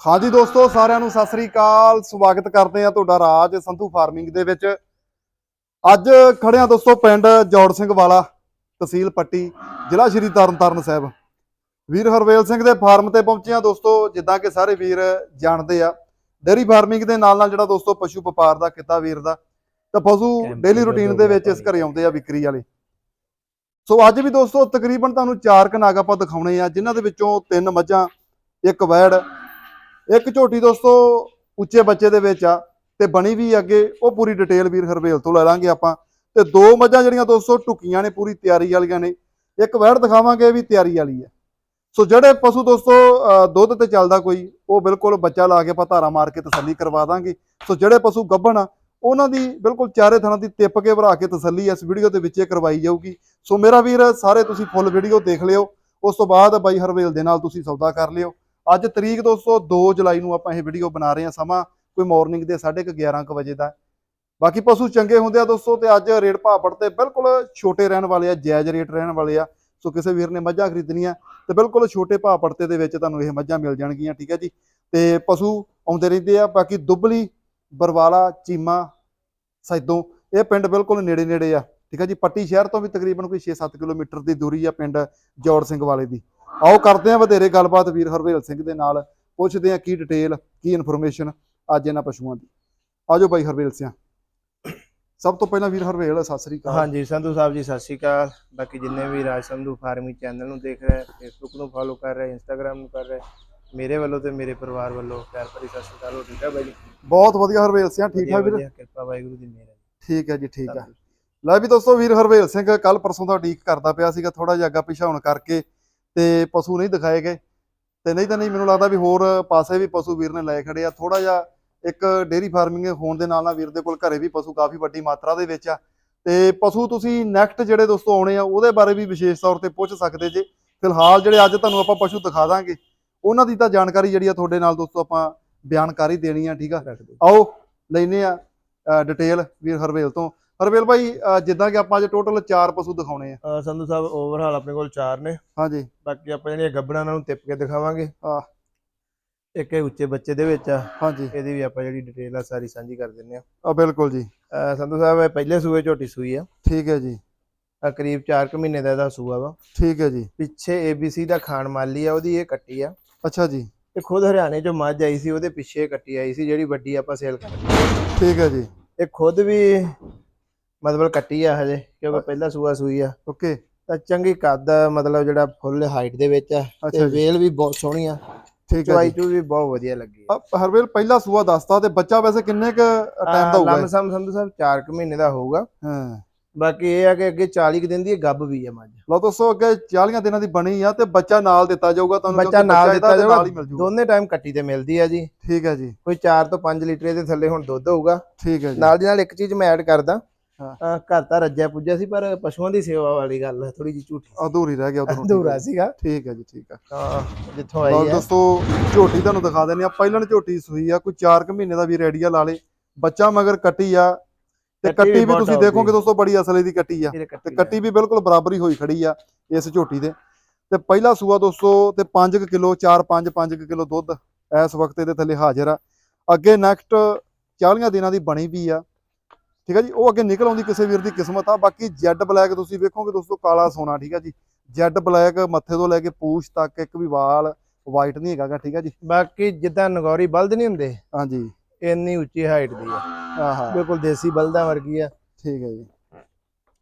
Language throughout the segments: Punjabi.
ਹਾਂਜੀ ਦੋਸਤੋ ਸਾਰਿਆਂ ਨੂੰ ਸਤਿ ਸ੍ਰੀ ਅਕਾਲ। ਸਵਾਗਤ ਕਰਦੇ ਆ ਤੁਹਾਡਾ ਰਾਜ ਸੰਧੂ ਫਾਰਮਿੰਗ ਦੇ ਵਿੱਚ। ਅੱਜ ਖੜਿਆ ਦੋਸਤੋ ਪਿੰਡ ਜੋੜ ਸਿੰਘ ਵਾਲਾ ਤਹਿਸੀਲ ਪੱਟੀ ਜ਼ਿਲ੍ਹਾ ਸ਼੍ਰੀ ਤਰਨਤਾਰਨ ਸਾਹਿਬ। ਵੀਰ ਹਰਵੇਲ ਸਿੰਘ ਦੇ ਫਾਰਮ ਤੇ ਪਹੁੰਚੇ ਆ ਦੋਸਤੋ ਜਿੱਦਾਂ ਕਿ ਸਾਰੇ ਵੀਰ ਜਾਣਦੇ ਆ। ਡੇਰੀ ਫਾਰਮਿੰਗ ਦੇ ਨਾਲ ਨਾਲ ਜਿਹੜਾ ਦੋਸਤੋ ਪਸ਼ੂ ਵਪਾਰ ਦਾ ਕਿੱਤਾ ਵੀਰ ਦਾ ਤਾਂ ਪਸ਼ੂ ਡੇਲੀ ਰੁਟੀਨ ਦੇ ਵਿੱਚ ਇਸ। ਘਰੇ ਆਉਂਦੇ ਆ ਵਿਕਰੀ ਵਾਲੇ। ਸੋ ਅੱਜ ਵੀ ਦੋਸਤੋ ਤਕਰੀਬਨ ਤੁਹਾਨੂੰ ਚਾਰ ਕਨਾਗ ਆਪਾਂ ਦਿਖਾਉਣੇ ਆ ਜਿਨ੍ਹਾਂ ਦੇ ਵਿੱਚੋਂ ਤਿੰਨ ਮੱਝਾਂ ਇੱਕ ਵੈੜ ਇੱਕ ਝੋਟੀ ਦੋਸਤੋ ਉੱਚੇ ਬੱਚੇ ਦੇ ਵਿੱਚ ਆ ਤੇ ਬਣੀ ਵੀ ਅੱਗੇ, ਉਹ ਪੂਰੀ ਡਿਟੇਲ ਵੀਰ ਹਰਵੇਲ ਤੋਂ ਲੈ ਲਾਂਗੇ ਆਪਾਂ। ਤੇ ਦੋ ਮੱਝਾਂ ਜਿਹੜੀਆਂ ਦੋਸਤੋ ਟੁਕੀਆਂ ਨੇ, ਪੂਰੀ ਤਿਆਰੀ ਵਾਲੀਆਂ ਨੇ। ਇੱਕ ਵੈੜ ਦਿਖਾਵਾਂਗੇ ਵੀ ਤਿਆਰੀ ਵਾਲੀ ਹੈ। ਸੋ ਜਿਹੜੇ ਪਸ਼ੂ ਦੋਸਤੋ ਅਹ ਦੁੱਧ ਤੇ ਚੱਲਦਾ ਕੋਈ, ਉਹ ਬਿਲਕੁਲ ਬੱਚਾ ਲਾ ਕੇ ਆਪਾਂ ਧਾਰਾ ਮਾਰ ਕੇ ਤਸੱਲੀ ਕਰਵਾ ਦਾਂਗੇ। ਸੋ ਜਿਹੜੇ ਪਸ਼ੂ ਗੱਭਣ ਆ, ਉਹਨਾਂ ਦੀ ਬਿਲਕੁਲ ਚਾਰੇ ਥਾਂ ਦੀ ਟਿੱਪ ਕੇ ਭਰਾ ਕੇ ਤਸੱਲੀ ਇਸ ਵੀਡੀਓ ਦੇ ਵਿੱਚੇ ਕਰਵਾਈ ਜਾਊਗੀ। ਸੋ ਮੇਰਾ ਵੀਰ, ਸਾਰੇ ਤੁਸੀਂ ਫੁੱਲ ਵੀਡੀਓ ਦੇਖ ਲਿਓ। ਉਸ ਤੋਂ ਬਾਅਦ ਬਾਈ ਹਰਵੇਲ ਦੇ ਨਾਲ ਤੁਸੀਂ ਸੌਦਾ ਕਰ ਲਿਓ। ਅੱਜ ਤਰੀਕ ਦੋਸਤੋ 2 ਜੁਲਾਈ ਨੂੰ ਆਪਾਂ ਇਹ ਵੀਡੀਓ ਬਣਾ ਰਹੇ ਹਾਂ ਸਮਾਂ। ਕੋਈ ਮਾਰਨਿੰਗ ਦੇ 11:30 ਕੁ ਵਜੇ ਦਾ। ਬਾਕੀ ਪਸ਼ੂ ਚੰਗੇ ਹੁੰਦੇ ਆ ਦੋਸਤੋ ਤੇ ਅੱਜ ਰੇਟ ਭਾਪੜ ਤੇ ਬਿਲਕੁਲ ਛੋਟੇ ਰਹਿਣ ਵਾਲੇ ਆ, ਜਾਇਜ਼ ਰੇਟ ਰਹਿਣ ਵਾਲੇ ਆ। ਸੋ ਕਿਸੇ ਵੀਰ ਨੇ ਮੱਝਾਂ ਖਰੀਦਣੀਆਂ ਤੇ ਬਿਲਕੁਲ ਛੋਟੇ ਭਾਅ ਪੜਤੇ ਦੇ ਵਿੱਚ ਤੁਹਾਨੂੰ ਇਹ ਮੱਝਾਂ ਮਿਲ ਜਾਣਗੀਆਂ, ਠੀਕ ਹੈ ਜੀ। ਤੇ ਪਸ਼ੂ ਆਉਂਦੇ ਰਹਿੰਦੇ ਆ, ਬਾਕੀ ਦੁੱਬਲੀ, ਬਰਵਾਲਾ, ਚੀਮਾ, ਸੈਦੋਂ, ਇਹ ਪਿੰਡ ਬਿਲਕੁਲ ਨੇੜੇ ਨੇੜੇ ਆ, ਠੀਕ ਹੈ ਜੀ। ਪੱਟੀ ਸ਼ਹਿਰ ਤੋਂ ਵੀ ਤਕਰੀਬਨ ਕੋਈ 6-7 ਕਿਲੋਮੀਟਰ ਦੀ ਦੂਰੀ ਆ ਪਿੰਡ ਜੋੜ ਸਿੰਘ ਵਾਲੇ ਦੀ। ਆਓ ਕਰਦੇ ਆ ਵਧੇਰੇ ਗੱਲਬਾਤ ਵੀਰ ਹਰਵੇਲ ਸਿੰਘ ਦੇ ਨਾਲ। ਪੁੱਛਦੇ ਆ ਕੀ ਡਿਟੇਲ ਕੀ ਇਨਫੋਰਮੇਸ਼ਨ ਅੱਜ ਇਹਨਾਂ ਪਸ਼ੂਆਂ ਦੀ। ਆਜੋ ਬਾਈ ਹਰਵੇਲ ਸਿੰਘ ਸਭ ਤੋਂ ਪਹਿਲਾਂ ਵੀਰ ਹਰਵੇਲ ਸਤਿ ਸ੍ਰੀ ਅਕਾਲ। ਹਾਂਜੀ ਸੰਧੂ ਸਾਹਿਬ ਜੀ ਸਤਿ ਸ਼੍ਰੀ ਅਕਾਲ। ਬਾਕੀ ਜਿੰਨੇ ਵੀ ਰਾਜ ਸੰਧੂ ਫਾਰਮਿੰਗ ਚੈਨਲ ਨੂੰ ਦੇਖ ਰਹੇ ਫੇਸਬੁੱਕ ਨੂੰ ਫੋਲੋ ਕਰ ਰਹੇ ਇੰਸਟਾਗ੍ਰam ਨੂੰ ਕਰ ਰਹੇ ਮੇਰੇ ਵੱਲੋਂ ਤੇ ਮੇਰੇ ਪਰਿਵਾਰ ਵੱਲੋਂ ਪਿਆਰ ਭਰੀ ਸਤਿ ਸ਼੍ਰੀ ਅਕਾਲ ਹੋ ਠੀਕ ਹੈ ਬਾਈ ਬਹੁਤ ਵਧੀਆ ਹਰਵੇਲ ਸਿੰਘ ਠੀਕ ਠਾਕ ਵੀਰ? ਕਿਰਪਾ ਵਾਹਿਗੁਰੂ ਦੀ ਮਿਹਰ ਠੀਕ ਹੈ ਜੀ ਠੀਕ ਹੈ। ਲੈ ਵੀ ਦੋਸਤੋ ਵੀਰ ਹਰਵੇਲ ਸਿੰਘ ਕੱਲ ਪਰਸੋਂ ਦਾ ਉਡੀਕ ਕਰਦਾ ਪਿਆ ਸੀਗਾ ਥੋੜਾ ਜਿਹਾ ਅੱਗਾ ਪਿਛਾਉਣ ਕਰਕੇ। ਤੇ ਪਸ਼ੂ ਨਹੀਂ ਦਿਖਾਏ ਗਏ। ਤੇ ਨਹੀਂ ਤਾਂ ਨਹੀਂ ਮੈਨੂੰ ਲੱਗਦਾ ਵੀ ਹੋਰ ਪਾਸੇ ਵੀ ਪਸ਼ੂ ਵੀਰ ਨੇ ਲੈ ਖੜੇ ਆ। ਥੋੜਾ ਜਿਹਾ ਇੱਕ ਡੇਰੀ ਫਾਰਮਿੰਗ ਹੋਣ ਦੇ ਨਾਲ ਨਾਲ ਵੀਰ ਦੇ ਕੋਲ ਘਰੇ ਵੀ ਪਸ਼ੂ ਕਾਫੀ ਵੱਡੀ ਮਾਤਰਾ ਦੇ ਵਿੱਚ ਆ। ਤੇ ਪਸ਼ੂ ਤੁਸੀਂ ਨੈਕਸਟ ਜਿਹੜੇ ਦੋਸਤੋ ਆਉਣੇ ਆ ਉਹਦੇ ਬਾਰੇ ਵੀ ਵਿਸ਼ੇਸ਼ ਤੌਰ ਤੇ ਪੁੱਛ ਸਕਦੇ ਜੇ। ਫਿਲਹਾਲ ਜਿਹੜੇ ਅੱਜ ਤੁਹਾਨੂੰ ਆਪਾਂ ਪਸ਼ੂ ਦਿਖਾ ਦਾਂਗੇ ਉਹਨਾਂ ਦੀ ਤਾਂ ਜਾਣਕਾਰੀ ਜਿਹੜੀ ਆ ਤੁਹਾਡੇ ਨਾਲ ਦੋਸਤੋ ਆਪਾਂ ਬਿਆਨਕਾਰੀ ਦੇਣੀ ਆ ਠੀਕ ਆ? ਆਓ ਲੈਨੇ ਆ ਡਿਟੇਲ ਵੀਰ ਹਰਵੇਲ ਤੋਂ। ਹਰਵੇਲ ਭਾਈ ਜਿੱਦਾਂ ਕਿ ਆਪਾਂ ਅੱਜ ਟੋਟਲ 4 ਪਸ਼ੂ ਦਿਖਾਉਣੇ ਆ। ਸੰਧੂ ਸਾਹਿਬ ਓਵਰਹਾਲ ਆਪਣੇ ਕੋਲ ਚਾਰ ਨੇ। ਹਾਂਜੀ। ਬਾਕੀ ਆਪਾਂ ਜਿਹੜੀਆਂ ਗੱਬੜਾਂ ਨੂੰ ਤਿੱਪ ਕੇ ਦਿਖਾਵਾਂਗੇ। ਆਹ। ਇੱਕ ਇਹ ਉੱਚੇ ਬੱਚੇ ਦੇ ਵਿੱਚ ਆ। ਹਾਂਜੀ। ਇਹਦੀ ਵੀ ਆਪਾਂ ਜਿਹੜੀ ਡਿਟੇਲ ਆ ਸਾਰੀ ਸਾਂਝੀ ਕਰ ਦਿੰਨੇ ਆ ਆ ਬਿਲਕੁਲ ਜੀ। ਸੰਧੂ ਸਾਹਿਬ ਇਹ ਪਹਿਲੇ ਸੂਏ ਝੋਟੀ ਸੂਈ ਆ। ਠੀਕ ਹੈ ਜੀ। ਆਹ ਕਰੀਬ 4 ਕੁ ਮਹੀਨੇ ਦਾ ਇਹਦਾ ਸੂਆ ਵਾ। ਠੀਕ ਹੈ ਜੀ। ਪਿੱਛੇ ABC ਦਾ ਖਾਨ ਮਾਲੀ ਆ ਉਹਦੀ ਇਹ ਕੱਟੀ ਆ। ਅੱਛਾ ਜੀ। ਇਹ ਖੁਦ ਹਰਿਆਣੇ ਚੋਂ ਮੱਝ ਆਈ ਸੀ ਉਹਦੇ ਪਿੱਛੇ ਕੱਟੀ ਆਈ ਸੀ ਜਿਹੜੀ ਵੱਡੀ ਆਪਾਂ ਸੇਲ ਕਰਦੇ ਠੀਕ ਹੈ ਜੀ। ਇਹ ਖੁਦ ਵੀ ਮਤਲਬ ਕੱਟੀ ਆ ਹਜੇ ਕਿਉਂਕਿ ਪਹਿਲਾ ਸੂਆ ਸੂਈ ਆ। ਓਕੇ। ਤਾਂ ਚੰਗੀ ਕੱਦ ਆ, ਮਤਲਬ ਜਿਹੜਾ ਫੁੱਲ ਹਾਈਟ ਦੇ ਵਿੱਚ ਆ। ਤੇ ਵੇਲ ਵੀ ਬਹੁਤ ਸੋਹਣੀ ਆ। ਠੀਕ ਹੈ ਚਵਾਈ ਜੀ ਚੂ ਵੀ ਬਹੁਤ ਵਧੀਆ ਲੱਗੀ ਆ, ਹਰਵੇਲ ਪਹਿਲਾ ਸੂਆ ਦੱਸਤਾ ਤੇ ਬੱਚਾ ਵੈਸੇ ਕਿੰਨੇ ਕ ਟਾਈਮ ਦਾ ਹੋਊਗਾ? ਇਹ? ਲਮਸਮ ਸੰਧੂ ਸਾਹਿਬ 4 ਕੁ ਮਹੀਨੇ ਦਾ ਹੋਊਗਾ। ਹਾਂ। ਬਾਕੀ ਇਹ ਆ ਕਿ ਅੱਗੇ 40 ਕੁ ਦਿਨ ਦੀ ਗੱਬ ਵੀ ਆ ਮੱਝ। ਲਓ ਦੋਸਤੋ ਅੱਗੇ 40 ਦਿਨਾਂ ਦੀ ਬਣੀ ਆ ਤੇ ਬੱਚਾ ਨਾਲ ਦਿੱਤਾ ਜਾਊਗਾ ਤੁਹਾਨੂੰ ਬੱਚਾ ਨਾਲ ਦਿੱਤਾ ਜਾਊਗਾ। ਦੋਨੇ ਟਾਈਮ ਕੱਟੀ ਤੇ ਮਿਲਦੀ ਆ ਜੀ। ਠੀਕ ਹੈ ਜੀ। ਕੋਈ 4 ਤੋਂ 5 ਲੀਟਰ ਦੇ ਥੱਲੇ ਹੁਣ ਦੁੱਧ ਹੋਊਗਾ। ਠੀਕ ਹੈ ਜੀ। ਨਾਲ ਦੀ ਨਾਲ ਇੱਕ ਚੀਜ਼ ਮੈਂ ਐਡ ਕਰਦਾ। ਅਹ ਘਰ ਤਾਂ ਰੱਜਿਆ ਪੁੱਜਿਆ ਸੀ ਪਰ ਪਸ਼ੂਆਂ ਦੀ ਸੇਵਾ ਵਾਲੀ ਗੱਲ ਥੋੜੀ ਜਿਹੀ ਝੂਠੀ। ਅਧੂਰੀ ਰਹਿ ਗਿਆ ਉਧਰੋਂ ਅਧੂਰਾ ਸੀਗਾ। ਠੀਕ ਹੈ ਜੀ ਠੀਕ ਹੈ। ਤਾਂ ਜਿੱਥੋਂ ਲਓ ਆਈ ਆ। ਦੋਸਤੋ ਝੋਟੀ ਤੁਹਾਨੂੰ ਦਿਖਾ ਦਿੰਦੇ ਆ ਪਹਿਲਣ ਝੋਟੀ ਸੂਈ ਆ ਕੋਈ 4 ਕੁ ਮਹੀਨੇ ਦਾ ਵੀ ਰੈਡੀਆ ਲਾ ਲੇ। ਬੱਚਾ ਮਗਰ ਕੱਟੀ ਆ ਤੇ ਕੱਟੀ ਵੀ ਕੱਟੀ ਵੀ ਬਹੁਤ ਤੁਸੀਂ। ਦੇਖੋਗੇ ਦੋਸਤੋ ਬੜੀ ਅਸਲੇ ਦੀ ਕੱਟੀ ਆ। ਇਹਦੇ ਤੇ ਕੱਟੀ ਕੱਟੀ ਵੀ ਬਿਲਕੁਲ ਬਰਾਬਰ ਹੀ ਹੋਈ ਖੜੀ ਆ ਇਸ ਝੋਟੀ ਦੇ। ਤੇ ਪਹਿਲਾ ਸੂਆ ਦੋਸਤੋ ਤੇ 5 ਕਿਲੋ 4 5 5 ਕਿਲੋ ਦੁੱਧ ਇਸ ਵਕਤ ਇਹਦੇ ਥੱਲੇ ਹਾਜ਼ਰ ਆ। ਅੱਗੇ ਨੈਕਸਟ 40 ਦਿਨਾਂ ਦੀ ਬਣੀ ਵੀ ਆ। ਠੀਕ ਆ ਜੀ? ਉਹ ਅੱਗੇ ਨਿਕਲ ਆਉਂਦੀ ਕਿਸੇ ਵੀਰ ਦੀ ਕਿਸਮਤ ਆ। ਬਾਕੀ ਜੈਡ ਬਲੈਕ ਤੁਸੀਂ ਵੇਖੋਗੇ ਦੋਸਤੋ ਕਾਲਾ ਸੋਨਾ ਠੀਕ ਆ ਜੀ? ਜੈਡ ਬਲੈਕ ਮੱਥੇ ਤੋਂ ਲੈ ਕੇ ਪੂਛ ਤੱਕ ਇੱਕ ਵੀ ਵਾਲ ਵਾਈਟ ਨਹੀਂ ਹੈਗਾਗਾ ਠੀਕ ਆ ਜੀ? ਬਾਕੀ ਜਿੱਦਾਂ ਨਗੌਰੀ ਬਲਦ ਨਹੀਂ ਹੁੰਦੇ ਹਾਂਜੀ। ਇੰਨੀ ਉੱਚੀ ਹਾਈਟ ਦੀ ਆ। ਆਹਾ। ਬਿਲਕੁਲ ਦੇਸੀ ਬਲਦਾਂ ਵਰਗੀ ਆ। ਠੀਕ ਹੈ ਜੀ।